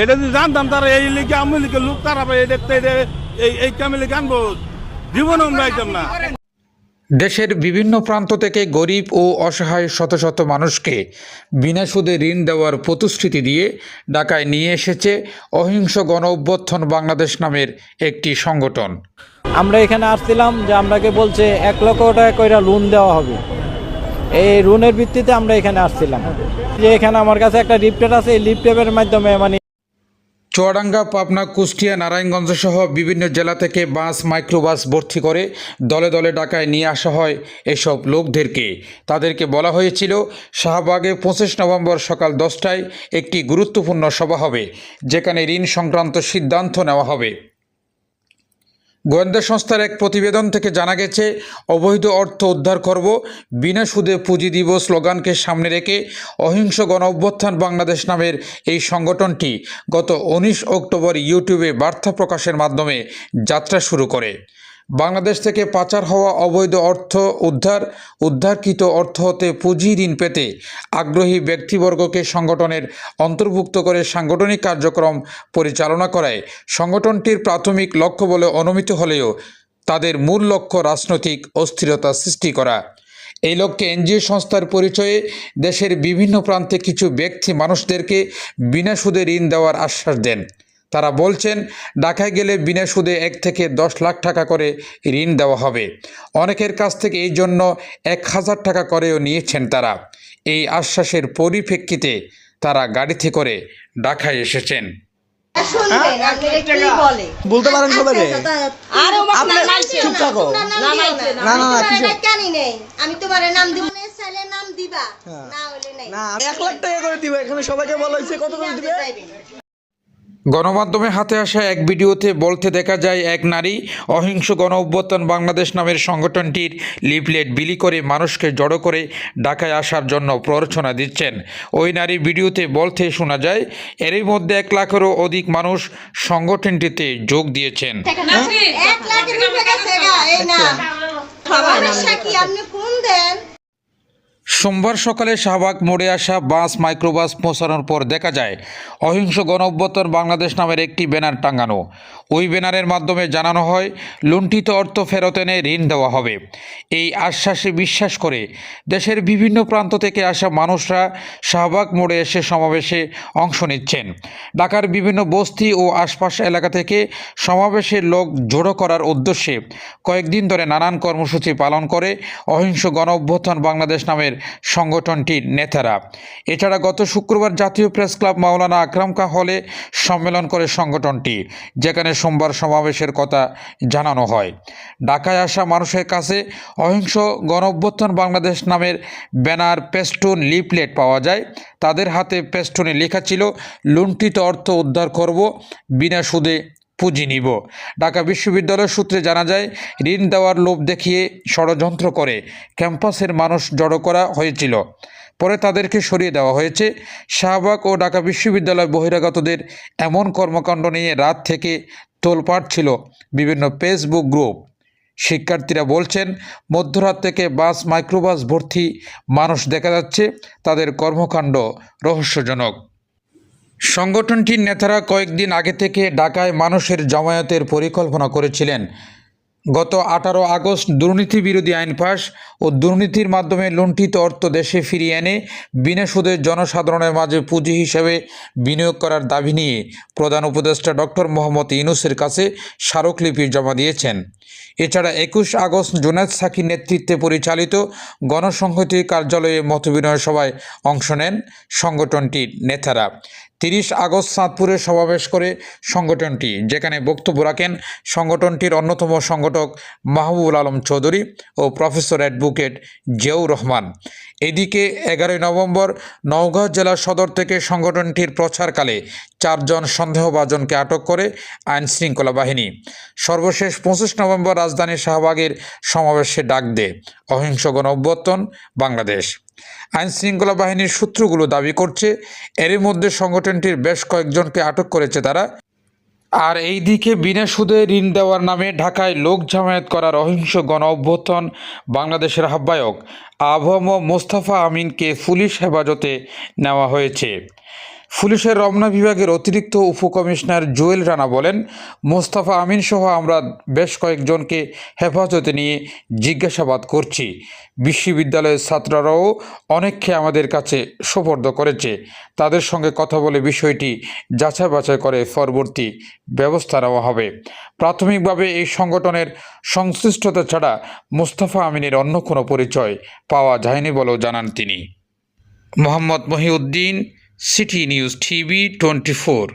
এটা যদি জানতাম তারা এই লিখে আমি লিখে লোক তারা এই দেখতে এই এই কামে লিখে আনব? জীবনে আমরা আইতাম না। দেশের বিভিন্ন প্রান্ত থেকে গরিব ও অসহায় শত শত মানুষকে বিনা সুদে ঋণ দেওয়ার প্রতিশ্রুতি দিয়ে ঢাকায় নিয়ে এসেছে অহিংস গণ অভ্যর্থন বাংলাদেশ নামের একটি সংগঠন। আমরা এখানে আসছিলাম যে আপনাকে বলছে এক লক্ষ টাকা করে লোন দেওয়া হবে। এই লোনের ভিত্তিতে আমরা এখানে আসছিলাম। যে এখানে আমার কাছে একটা লিফটের আছে এই লিফটের মাধ্যমে মানে চুয়াডাঙ্গা, পাবনা, কুষ্টিয়া, নারায়ণগঞ্জ সহ বিভিন্ন জেলা থেকে বাস, মাইক্রোবাস ভর্তি করে দলে দলে ঢাকায় নিয়ে আসা হয় এসব লোকদেরকে। তাদেরকে বলা হয়েছিল, শাহবাগে পঁচিশ নভেম্বর সকাল দশটায় একটি গুরুত্বপূর্ণ সভা হবে, যেখানে ঋণ সংক্রান্ত সিদ্ধান্ত নেওয়া হবে। গোয়েন্দা সংস্থার এক প্রতিবেদন থেকে জানা গেছে, অবৈধ অর্থ উদ্ধার করব, বিনা সুদে পুঁজি দিব স্লোগানকে সামনে রেখে অহিংস গণ অভ্যুত্থান বাংলাদেশ নামের এই সংগঠনটি গত উনিশ অক্টোবর ইউটিউবে বার্তা প্রকাশের মাধ্যমে যাত্রা শুরু করে। বাংলাদেশ থেকে পাচার হওয়া অবৈধ অর্থ উদ্ধার, উদ্ধারকৃত অর্থ হতে পুঁজি ঋণ পেতে আগ্রহী ব্যক্তিবর্গকে সংগঠনের অন্তর্ভুক্ত করে সাংগঠনিক কার্যক্রম পরিচালনা করায়। সংগঠনটির প্রাথমিক লক্ষ্য বলে অনুমিত হলেও তাদের মূল লক্ষ্য রাজনৈতিক অস্থিরতা সৃষ্টি করা। এই লক্ষ্যে এনজিও সংস্থার পরিচয়ে দেশের বিভিন্ন প্রান্তে কিছু ব্যক্তি মানুষদেরকে বিনা সুদে ঋণ দেওয়ার আশ্বাস দেন। তারা বলছেন ঢাকায় গেলে বিনা সুদে এক থেকে দশ লাখ টাকা করে ঋণ দেওয়া হবে। অনেকের কাছ থেকে এই জন্য এক হাজার টাকা করেও নিয়েছেন তারা। এই আশ্বাসের পরিপ্রেক্ষিতে তারা গাড়িতে করে ঢাকায় এসেছেন। শুনবেন আপনারা কি বলে? বলতে পারেন সবাই রে আরে আপনি চুপ থাকো। না না না, না, না, কিসের? জানি নেই। আমি তোমার নাম দিব। নাম দিবা। হ্যাঁ। না হলে নেই। না এক লাখ টাকা করে দিব। এখানে সবাইকে বলা হয়েছে কত করে দিবে? গণমাধ্যমে হাতে আসা এক ভিডিওতে বলতে দেখা যায় এক নারী অহিংস গণ অভ্যুত্থান বাংলাদেশ নামের সংগঠনটির লিফলেট বিলি করে মানুষকে জড়ো করে ঢাকায় আসার জন্য প্ররোচনা দিচ্ছেন। ওই নারী ভিডিওতে বলতে শোনা যায় এরই মধ্যে এক লাখেরও অধিক মানুষ সংগঠনটিতে যোগ দিয়েছেন। এক লাখের উপরে গেছে গা, এই না। সমস্যা কি আপনি ফোন দেন? সোমবার সকালে শাহবাগ মোড়ে আসা বাস, মাইক্রোবাস পৌঁছানোর পর দেখা যায়, অহিংস গণ বাংলাদেশ নামের একটি ব্যানার টাঙানো। ওই ব্যানারের মাধ্যমে জানানো হয়, লুণ্ঠিত অর্থ ফেরত এনে ঋণ দেওয়া হবে। এই আশ্বাসে বিশ্বাস করে, দেশের বিভিন্ন প্রান্ত থেকে আসা মানুষরা শাহবাগ মোড়ে এসে সমাবেশে অংশ নিচ্ছেন। ঢাকার বিভিন্ন বস্তি ও আশপাশ এলাকা থেকে সমাবেশের লোক জড়ো করার উদ্দেশ্যে কয়েকদিন ধরে নানান কর্মসূচি পালন করে অহিংস গণ বাংলাদেশ নামের সংগঠনটির নেতারা। এছাড়া গত শুক্রবার জাতীয় প্রেস ক্লাব মাওলানা আকরাম কা হলে সম্মেলন করে সংগঠনটি, যেখানে সোমবার সমাবেশের কথা জানানো হয়। ঢাকায় আসা মানুষের কাছে অহিংস গণ অভ্যুত্থান বাংলাদেশ নামের ব্যানার পেস্টুন লিফলেট পাওয়া যায়। তাদের হাতে পেস্টুনে লেখা ছিল, লুণ্ঠিত অর্থ উদ্ধার করব, বিনা সুদে পুঁজি নিব। ঢাকা বিশ্ববিদ্যালয় সূত্রে জানা যায়, ঋণ দেওয়ার লোভ দেখিয়ে ষড়যন্ত্র করে ক্যাম্পাসের মানুষ জড়ো করা হয়েছিল। পরে তাদেরকে সরিয়ে দেওয়া হয়েছে। শাহবাগ ও ঢাকা বিশ্ববিদ্যালয় বহিরাগতদের এমন কর্মকাণ্ড নিয়ে রাত থেকে তোলপাট ছিল বিভিন্ন ফেসবুক গ্রুপ। শিক্ষার্থীরা বলছেন, মধ্যরাত থেকে বাস, মাইক্রোবাস ভর্তি মানুষ দেখা যাচ্ছে। তাদের কর্মকাণ্ড রহস্যজনক। সংগঠনটির নেতারা কয়েকদিন আগে থেকে ঢাকায় মানুষের জমায়েতের পরিকল্পনা করেছিলেন। গত আঠারো আগস্ট দুর্নীতি বিরোধী আইন পাশ ও দুর্নীতির মাধ্যমে লুণ্ঠিত অর্থ দেশে ফিরিয়ে এনে বিনা সুদে জনসাধারণের মাঝে পুঁজি হিসেবে বিনিয়োগ করার দাবি নিয়ে প্রধান উপদেষ্টা ডক্টর মোহাম্মদ ইনুসের কাছে স্মারকলিপি জমা দিয়েছেন। এছাড়া একুশ আগস্ট জুনায়দ সাকির নেতৃত্বে পরিচালিত গণসংহতির কার্যালয়ে মতবিনিময় সভায় অংশ নেন সংগঠনটির নেতারা। তিরিশ আগস্ট চাঁদপুরে সমাবেশ করে সংগঠনটি, যেখানে বক্তব্য রাখেন সংগঠনটির অন্যতম সংগঠক মাহবুবুল আলম চৌধুরী ও প্রফেসর অ্যাডভোকেট জিয়াউর রহমান। এদিকে এগারোই নভেম্বর নওগাঁ জেলা সদর থেকে সংগঠনটির প্রচারকালে চারজন সন্দেহভাজনকে আটক করে আইন শৃঙ্খলা বাহিনী। সর্বশেষ পঁচিশ নভেম্বর রাজধানী শাহবাগের সমাবেশে ডাক দেয় অহিংস গণ অভ্যর্থন, বাংলাদেশ। আইন শৃঙ্খলা বাহিনীর সূত্রগুলো দাবি করছে, এরই মধ্যে সংগঠনটির বেশ কয়েকজনকে আটক করেছে তারা। আর এই দিকে বিনা সুদে ঋণ দেওয়ার নামে ঢাকায় লোক জামায়াত করার অহিংস গণ অভ্যর্থন বাংলাদেশের আহ্বায়ক আবহাম মোস্তফা আমিনকে পুলিশ হেফাজতে নেওয়া হয়েছে। পুলিশের রমনা বিভাগের অতিরিক্ত উপকমিশনার জুয়েল রানা বলেন, মোস্তফা আমিন সহ আমরা বেশ কয়েকজনকে হেফাজতে নিয়ে জিজ্ঞাসাবাদ করছি। বিশ্ববিদ্যালয়ের ছাত্ররাও অনেককে আমাদের কাছে সোপর্দ করেছে। তাদের সঙ্গে কথা বলে বিষয়টি যাচাই বাছাই করে পরবর্তী ব্যবস্থা নেওয়া হবে। প্রাথমিকভাবে এই সংগঠনের সংশ্লিষ্টতা ছাড়া মোস্তফা আমিনের অন্য কোনো পরিচয় পাওয়া যায়নি বলেও জানান তিনি। Mohammad Mohiuddin city news TV twenty four